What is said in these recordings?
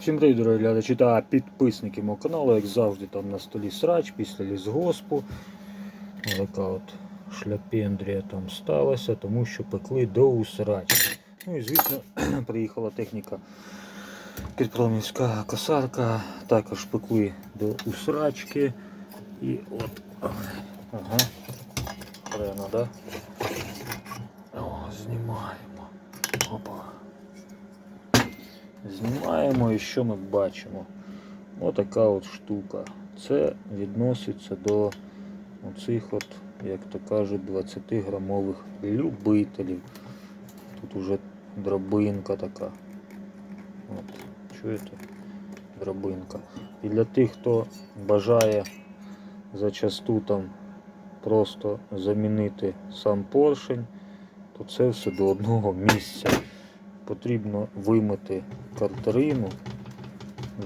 Всім привіт, дорогі глядачі та підписники мого каналу, як завжди, там на столі срач після лісгоспу. Така от шляпендрія там сталася, тому що пекли до усрач. Ну і звісно, приїхала техніка підпромівська косарка, також пекли до усрачки. І от. Ага. Хрена, да? О, знімаємо. Опа. Знімаємо і що ми бачимо? Отака от штука. Це відноситься до оцих от, як то кажуть, 20 грамових любителів. Тут уже дробинка така. От, чуєте? Дробинка. І для тих, хто бажає зачасту там просто замінити сам поршень, то це все до одного місця потрібно вимити картерину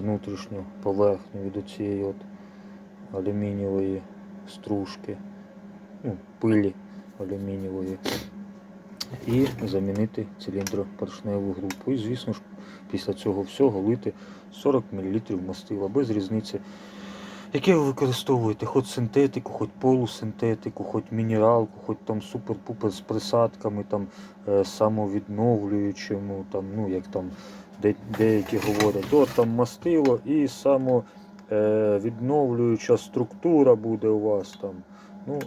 внутрішню поверхню від цієї от алюмінієвої стружки, ну, пилі алюмінієвої, і замінити циліндропоршневу групу. І, звісно ж, після цього всього лити 40 мл мастила без різниці. Яке ви використовуєте, хоч синтетику, хоч полусинтетику, хоч мінералку, хоч там супер-пупер з присадками, там е, самовідновлюючому, там, ну як там де, деякі говорять, от там мастило і самовідновлююча структура буде у вас там. Ну,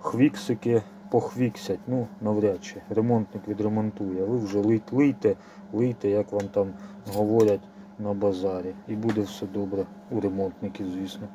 хвіксики похвіксять, ну навряд чи. Ремонтник відремонтує. Ви вже лийте, лийте, лийте, як вам там говорять на базарі. І буде все добре у ремонтників, звісно.